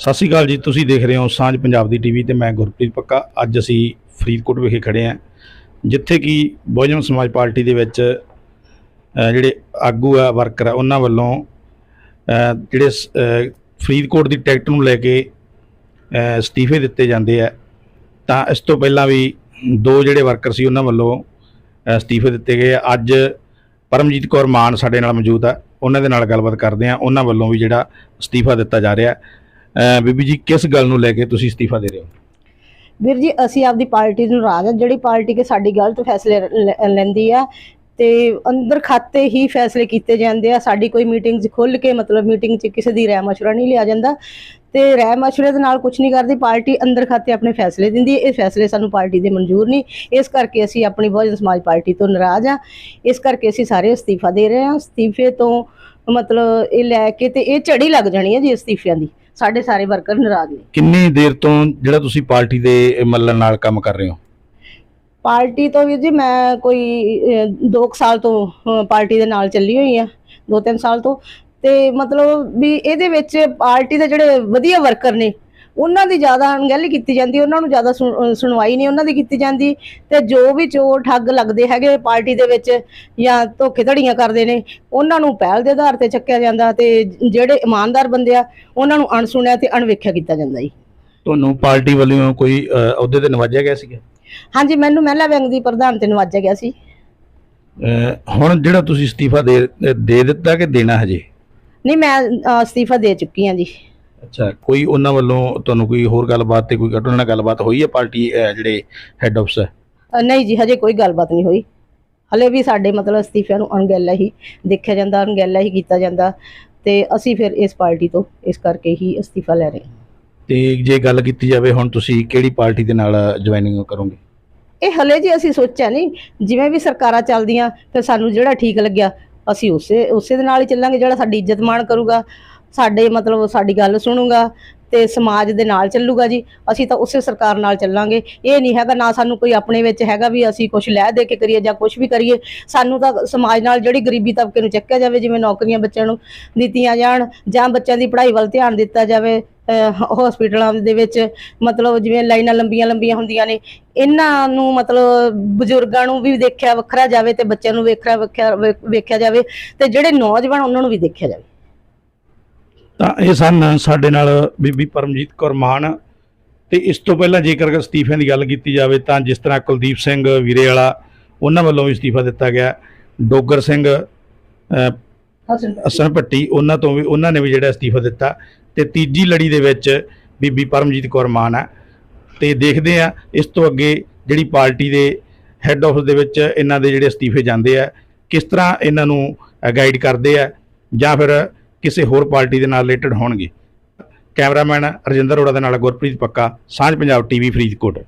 ਸਤਿ ਸ਼੍ਰੀ ਅਕਾਲ ਜੀ, ਤੁਸੀਂ ਦੇਖ ਰਹੇ ਹੋ ਸਾਂਝ ਪੰਜਾਬ ਦੀ ਟੀਵੀ ਤੇ ਮੈਂ ਗੁਰਪ੍ਰੀਤ ਪੱਕਾ। ਅੱਜ ਅਸੀਂ ਫਰੀਦਕੋਟ ਵਿਖੇ ਖੜੇ ਹਾਂ, ਜਿੱਥੇ ਕਿ ਬਹੁਜਨ ਸਮਾਜ ਪਾਰਟੀ ਦੇ ਵਿੱਚ ਜਿਹੜੇ ਆਗੂ ਆ, ਵਰਕਰ ਆ, ਉਹਨਾਂ ਵੱਲੋਂ ਜਿਹੜੇ ਸ- ਫਰੀਦਕੋਟ ਦੀ ਟਿਕਟ ਨੂੰ ਲੈ ਕੇ ਅਸਤੀਫੇ ਦਿੱਤੇ ਜਾਂਦੇ ਆ। ਤਾਂ ਇਸ ਤੋਂ ਪਹਿਲਾਂ ਵੀ ਦੋ ਜਿਹੜੇ ਵਰਕਰ ਸੀ, ਉਹਨਾਂ ਵੱਲੋਂ ਅਸਤੀਫੇ ਦਿੱਤੇ ਗਏ ਅੱਜ ਪਰਮਜੀਤ ਕੌਰ ਮਾਨ ਸਾਡੇ ਨਾਲ ਮੌਜੂਦ ਆ। ਉਹਨਾਂ ਦੇ ਨਾਲ ਗੱਲਬਾਤ ਕਰਦੇ ਆ। ਉਹਨਾਂ ਵੱਲੋਂ ਵੀ ਜਿਹੜਾ ਅਸਤੀਫਾ ਦਿੱਤਾ ਜਾ ਰਿਹਾ। ਬੀਬੀ ਜੀ, ਕਿਸ ਗੱਲ ਨੂੰ ਲੈ ਕੇ ਤੁਸੀਂ ਅਸਤੀਫਾ ਦੇ ਰਹੇ ਹੋ? ਵੀਰ ਜੀ, ਅਸੀਂ ਆਪਦੀ ਪਾਰਟੀ ਨੂੰ ਨਾਰਾਜ਼ ਹਾਂ ਜਿਹੜੀ ਪਾਰਟੀ ਕੇ ਸਾਡੀ ਗਲਤ ਫੈਸਲੇ ਲੈਂਦੀ ਆ, ਤੇ ਅੰਦਰ ਖਾਤੇ ਹੀ ਫੈਸਲੇ ਕੀਤੇ ਜਾਂਦੇ ਆ, ਸਾਡੀ ਕੋਈ ਮੀਟਿੰਗ ਖੁੱਲ ਕੇ, ਮਤਲਬ ਮੀਟਿੰਗ 'ਚ ਕਿਸੇ ਦੀ ਰਾਏ ਮਸ਼ਵਰਾ ਨਹੀਂ ਲਿਆ ਜਾਂਦਾ, ਤੇ ਰਾਏ ਮਸ਼ਵਰੇ ਦੇ ਨਾਲ ਕੁਝ ਨਹੀਂ ਕਰਦੀ, ਪਾਰਟੀ ਅੰਦਰ ਖਾਤੇ ਆਪਣੇ ਫੈਸਲੇ ਦਿੰਦੀ ਇਹ ਫੈਸਲੇ ਸਾਨੂੰ ਪਾਰਟੀ ਦੇ ਮਨਜ਼ੂਰ ਨਹੀਂ, ਇਸ ਕਰਕੇ ਅਸੀਂ ਆਪਣੀ ਬਹੁਜਨ ਸਮਾਜ ਪਾਰਟੀ ਤੋਂ ਨਾਰਾਜ਼ ਆ, ਇਸ ਕਰਕੇ ਅਸੀਂ ਸਾਰੇ ਅਸਤੀਫਾ ਦੇ ਰਹੇ ਹਾਂ ਅਸਤੀਫੇ ਤੋਂ ਮਤਲਬ ਇਹ ਲੈ ਕੇ ਤੇ ਇਹ ਝੜੀ ਲੱਗ ਜਾਣੀ ਹੈ ਜੀ ਅਸਤੀਫਿਆਂ ਦੀ। ਸਾਡੇ ਸਾਰੇ ਵਰਕਰ ਨਾਰਾਜ਼ ਨੇ। ਕਿੰਨੀ ਦੇਰ ਤੋਂ ਜਿਹੜਾ ਤੁਸੀਂ ਪਾਰਟੀ ਦੇ ਮੱਲਣ ਨਾਲ ਕੰਮ ਕਰ ਰਹੇ ਹੋ? ਪਾਰਟੀ ਤੋਂ ਵੀ ਜੀ ਮੈਂ ਕੋਈ 2 ਸਾਲ ਤੋਂ ਪਾਰਟੀ ਦੇ ਨਾਲ ਚੱਲੀ ਹੋਈ ਆ 2-3 ਸਾਲ ਤੋਂ। ਤੇ ਮਤਲਬ ਵੀ ਇਹਦੇ ਵਿੱਚ ਪਾਰਟੀ ਦੇ ਜਿਹੜੇ ਵਧੀਆ ਵਰਕਰ ਨੇ ਉਹਨਾਂ ਦੀ ਜ਼ਿਆਦਾ ਅਣਗਹਿਲੀ ਕੀਤੀ ਜਾਂਦੀ ਉਹਨਾਂ ਨੂੰ ਜ਼ਿਆਦਾ ਸੁਣਵਾਈ ਨਹੀਂ ਉਹਨਾਂ ਦੀ ਕੀਤੀ ਜਾਂਦੀ ਤੇ ਜੋ ਵੀ ਚੋਰ ਠੱਗ ਲੱਗਦੇ ਹੈਗੇ ਪਾਰਟੀ ਦੇ ਵਿੱਚ ਜਾਂ ਧੋਖੇ ਧੜੀਆਂ ਕਰਦੇ ਨੇ ਉਹਨਾਂ ਨੂੰ ਪਹਿਲ ਦੇ ਆਧਾਰ ਤੇ ਚੱਕਿਆ ਜਾਂਦਾ ਤੇ ਜਿਹੜੇ ਇਮਾਨਦਾਰ ਬੰਦੇ ਆ ਉਹਨਾਂ ਨੂੰ ਅਣਸੁਣਿਆ ਤੇ ਅਣਵੇਖਿਆ ਕੀਤਾ ਜਾਂਦਾ ਜੀ। ਤੁਹਾਨੂੰ ਪਾਰਟੀ ਵੱਲੋਂ ਕੋਈ ਅਹੁਦੇ ਤੇ ਨਵਾਜਿਆ ਗਿਆ ਸੀਗਾ? ਹਾਂਜੀ ਮੈਨੂੰ ਮਹਿਲਾ ਵਿੰਗ ਦੀ ਪ੍ਰਧਾਨ ਤੇ ਨਵਾਜਿਆ ਗਿਆ ਸੀ। ਹੁਣ ਜਿਹੜਾ ਤੁਸੀਂ ਅਸਤੀਫਾ ਦੇ ਦੇ ਦਿੱਤਾ ਕਿ ਦੇਣਾ ਹਜੇ? ਨਹੀਂ ਮੈਂ ਅਸਤੀਫਾ ਦੇ ਚੁੱਕੀ ਹਾਂ ਜੀ। ਅੱਛਾ ਕੋਈ ਉਹਨਾਂ ਵੱਲੋਂ ਤੁਹਾਨੂੰ ਕੋਈ ਹੋਰ ਗੱਲਬਾਤ ਤੇ ਕੋਈ ਘਟਨਾ ਨਾਲ ਗੱਲਬਾਤ ਹੋਈ ਹੈ? ਪਾਰਟੀ ਜਿਹੜੇ ਹੈੱਡ ਆਫਿਸ ਹੈ? ਨਹੀਂ ਜੀ ਹਜੇ ਕੋਈ ਗੱਲਬਾਤ ਨਹੀਂ ਹੋਈ। ਹਲੇ ਵੀ ਸਾਡੇ ਮਤਲਬ ਅਸਤੀਫਿਆਂ ਨੂੰ ਅਣਗਹਿਲਾ ਹੀ ਦੇਖਿਆ ਜਾਂਦਾ ਅਣਗਹਿਲਾ ਹੀ ਕੀਤਾ ਜਾਂਦਾ ਤੇ ਅਸੀਂ ਫਿਰ ਇਸ ਪਾਰਟੀ ਤੋਂ ਇਸ ਕਰਕੇ ਹੀ ਅਸਤੀਫਾ ਲੈ ਰਹੇ ਹਾਂ। ਤੇ ਜੇ ਗੱਲ ਕੀਤੀ ਜਾਵੇ ਹੁਣ ਤੁਸੀਂ ਕਿਹੜੀ ਪਾਰਟੀ ਦੇ ਨਾਲ ਜੁਆਇਨਿੰਗ ਕਰੋਗੇ? ਇਹ ਹਲੇ ਜੀ ਅਸੀਂ ਸੋਚਿਆ ਨਹੀਂ ਜਿਵੇਂ ਵੀ ਸਰਕਾਰਾਂ ਚੱਲਦੀਆਂ ਫਿਰ ਸਾਨੂੰ ਜਿਹੜਾ ਠੀਕ ਲੱਗਿਆ ਅਸੀਂ ਉਸੇ ਉਸੇ ਦੇ ਨਾਲ ਹੀ ਚੱਲਾਂਗੇ ਜਿਹੜਾ ਸਾਡੀ ਇੱਜ਼ਤ ਮਾਣ ਕਰੂਗਾ। ਸਾਡੇ ਮਤਲਬ ਸਾਡੀ ਗੱਲ ਸੁਣੂਗਾ ਤੇ ਸਮਾਜ ਦੇ ਨਾਲ ਚੱਲੂਗਾ ਜੀ। ਅਸੀਂ ਤਾਂ ਉਸੇ ਸਰਕਾਰ ਨਾਲ ਚੱਲਾਂਗੇ। ਇਹ ਨਹੀਂ ਹੈਗਾ ਨਾ ਸਾਨੂੰ ਕੋਈ ਆਪਣੇ ਵਿੱਚ ਹੈਗਾ ਵੀ ਅਸੀਂ ਕੁਝ ਲੈ ਦੇ ਕੇ ਕਰੀਏ ਜਾਂ ਕੁਝ ਵੀ ਕਰੀਏ। ਸਾਨੂੰ ਤਾਂ ਸਮਾਜ ਨਾਲ ਜਿਹੜੀ ਗਰੀਬੀ ਤਬਕੇ ਨੂੰ ਚੱਕਿਆ ਜਾਵੇ, ਜਿਵੇਂ ਨੌਕਰੀਆਂ ਬੱਚਿਆਂ ਨੂੰ ਦਿੱਤੀਆਂ ਜਾਣ ਜਾਂ ਬੱਚਿਆਂ ਦੀ ਪੜ੍ਹਾਈ ਵੱਲ ਧਿਆਨ ਦਿੱਤਾ ਜਾਵੇ ਹਸਪੀਟਲਾਂ ਦੇ ਵਿੱਚ ਮਤਲਬ ਜਿਵੇਂ ਲਾਈਨਾਂ ਲੰਬੀਆਂ ਲੰਬੀਆਂ ਹੁੰਦੀਆਂ ਨੇ। ਇਹਨਾਂ ਨੂੰ ਮਤਲਬ ਬਜ਼ੁਰਗਾਂ ਨੂੰ ਵੀ ਦੇਖਿਆ ਵੱਖਰਾ ਜਾਵੇ ਤੇ ਬੱਚਿਆਂ ਨੂੰ ਵੇਖਿਆ ਵੇਖਿਆ ਵੇਖਿਆ ਜਾਵੇ ਤੇ ਜਿਹੜੇ ਨੌਜਵਾਨ ਉਹਨਾਂ ਨੂੰ ਵੀ ਦੇਖਿਆ ਜਾਵੇ। ਤਾਂ ਇਹ ਸਨ ਸਾਡੇ ਨਾਲ ਬੀਬੀ ਪਰਮਜੀਤ ਕੌਰ ਮਾਨ। ਤੇ ਇਸ ਤੋਂ ਪਹਿਲਾਂ ਜੇਕਰ ਅਸਤੀਫਿਆਂ ਦੀ ਗੱਲ ਕੀਤੀ ਜਾਵੇ ਤਾਂ ਜਿਸ ਤਰ੍ਹਾਂ ਕੁਲਦੀਪ ਸਿੰਘ ਵੀਰੇ ਵਾਲਾ ਉਹਨਾਂ ਵੱਲੋਂ ਵੀ ਅਸਤੀਫਾ ਦਿੱਤਾ ਗਿਆ। ਡੋਗਰ ਸਿੰਘ ਅ, ਅਸਨ ਭੱਟੀ। ਉਹਨਾਂ ਤੋਂ ਵੀ ਉਹਨਾਂ ਨੇ ਵੀ ਜਿਹੜਾ ਅਸਤੀਫਾ ਦਿੱਤਾ। ਤੇ ਤੀਜੀ ਲੜੀ ਦੇ ਵਿੱਚ ਬੀਬੀ ਪਰਮਜੀਤ ਕੌਰ ਮਾਨ ਹੈ ਤੇ ਦੇਖਦੇ ਆ ਇਸ ਤੋਂ ਅੱਗੇ ਜਿਹੜੀ ਪਾਰਟੀ ਦੇ ਹੈੱਡ ਆਫਿਸ ਦੇ ਵਿੱਚ ਇਹਨਾਂ ਦੇ ਜਿਹੜੇ ਅਸਤੀਫੇ ਜਾਂਦੇ ਆ ਕਿਸ ਤਰ੍ਹਾਂ ਇਹਨਾਂ ਨੂੰ ਗਾਈਡ ਕਰਦੇ ਆ ਜਾਂ ਫਿਰ ਕਿਸੇ ਹੋਰ ਪਾਰਟੀ ਦੇ ਨਾਲ ਰਿਲੇਟਡ ਹੋਣਗੇ। ਕੈਮਰਾਮੈਨ ਰਜਿੰਦਰ ਅਰੋੜਾ ਦੇ ਨਾਲ ਗੁਰਪ੍ਰੀਤ ਪੱਕਾ, ਸਾਂਝ ਪੰਜਾਬ, ਟੀਵੀ ਫਰੀਦਕੋਟ।